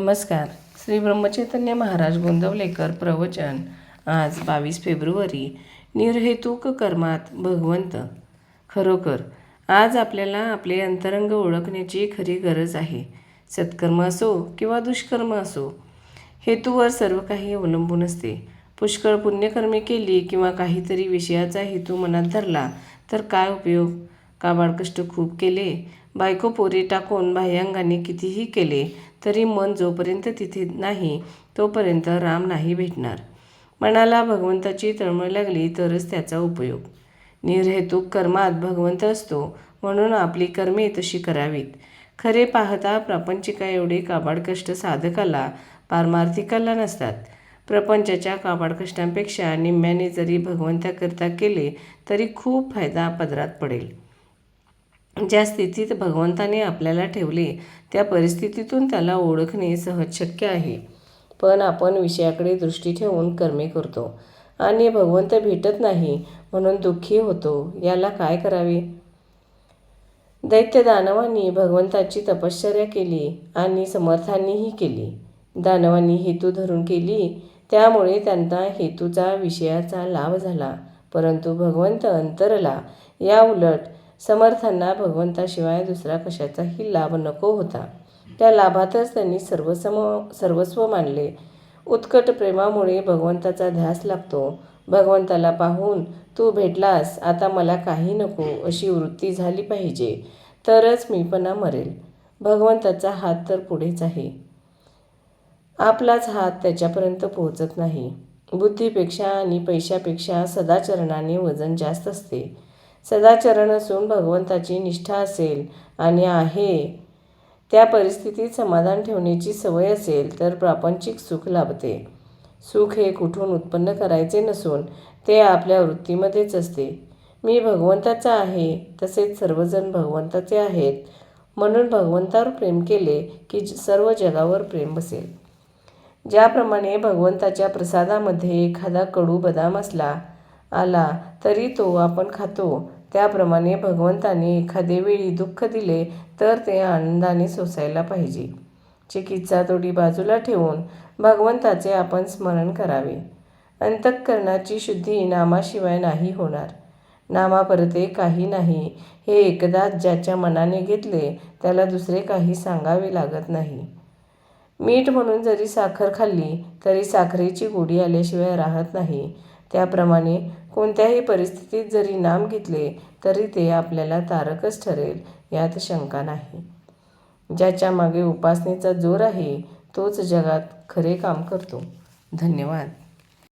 नमस्कार. श्री ब्रह्मचैतन्य महाराज गोंदवलेकर प्रवचन. आज बावीस फेब्रुवारी. निर्हेतुक कर्मात भगवंत. खरोखर आज आपल्याला आपले अंतरंग ओळखण्याची खरी गरज आहे. सत्कर्म असो किंवा दुष्कर्म असो हेतूवर सर्व काही अवलंबून असते. पुष्कळ पुण्यकर्मे केली किंवा काहीतरी विषयाचा हेतू मनात धरला तर काय उपयोग? का बाळकष्ट खूप केले? बायको पोरी टाकून बाह्यांगाने कितीही केले तरी मन जोपर्यंत तिथे नाही तोपर्यंत राम नाही भेटणार. मनाला भगवंताची तळमळ लागली तरच त्याचा उपयोग. निर्हेतुक कर्मात भगवंत असतो म्हणून आपली कर्मे तशी करावीत. खरे पाहता प्रापंचिका एवढे काबाडकष्ट साधकाला पारमार्थिकाला नसतात. प्रपंचाच्या काबाडकष्टांपेक्षा निम्म्याने जरी भगवंताकरता केले तरी खूप फायदा पदरात पडेल. ज्या स्थितीत भगवंताने आपल्याला ठेवले त्या परिस्थितीतून त्याला ओळखणे सहज शक्य आहे. पण आपण विषयाकडे दृष्टी ठेवून कर्मे करतो आणि भगवंत भेटत नाही म्हणून दुःखी होतो याला काय करावे? दैत्य दानवांनी भगवंताची तपश्चर्या केली आणि समर्थांनीही केली. दानवांनी हेतू धरून केली त्यामुळे त्यांना हेतूचा विषयाचा लाभ झाला. परंतु भगवंत अंतरला या उलट समर्थांना भगवंताशिवाय दुसरा कशाचाही लाभ नको होता. त्या लाभातच त्यांनी सर्वसम सर्वस्व मानले. उत्कट प्रेमामुळे भगवंताचा ध्यास लागतो. भगवंताला पाहून तू भेटलास आता मला काही नको अशी वृत्ती झाली पाहिजे. तरच मीपणा मरेल. भगवंताचा हात तर पुढेच आहे. आपलाच हात त्याच्यापर्यंत पोहोचत नाही. बुद्धीपेक्षा आणि पैशापेक्षा सदाचरणाने वजन जास्त असते. सदाचरण असून भगवंताची निष्ठा असेल आणि आहे. त्या परिस्थितीत समाधान ठेवण्याची सवय असेल तर प्रापंचिक सुख लाभते. सुख हे कुठून उत्पन्न करायचे नसून ते आपल्या वृत्तीमध्येच असते. मी भगवंताचा आहे तसेच सर्वजण भगवंताचे आहेत. म्हणून भगवंतावर प्रेम केले की सर्व जगावर प्रेम बसेल. ज्याप्रमाणे भगवंताच्या प्रसादामध्ये एखादा कडू बदाम असला आला तरी तो आपण खातो. त्याप्रमाणे भगवंताने एखादे वेळी दुःख दिले तर ते आनंदाने सोसायला पाहिजे. चिकित्सा तोडी बाजूला ठेवून भगवंताचे आपण स्मरण करावे. अंतःकरणाची शुद्धी नामाशिवाय नाही होणार. नामापरते काही नाही. हे एकदाच ज्याच्या मनाने घेतले त्याला दुसरे काही सांगावे लागत नाही. मीठ म्हणून जरी साखर खाल्ली तरी साखरेची गोडी आल्याशिवाय राहत नाही. त्याप्रमाणे कोणत्याही परिस्थितीत जरी नाम घेतले तरी ते आपल्याला तारकच ठरेल यात शंका नाही. ज्याच्या मागे उपासनेचा जोर आहे तोच जगात खरे काम करतो. धन्यवाद.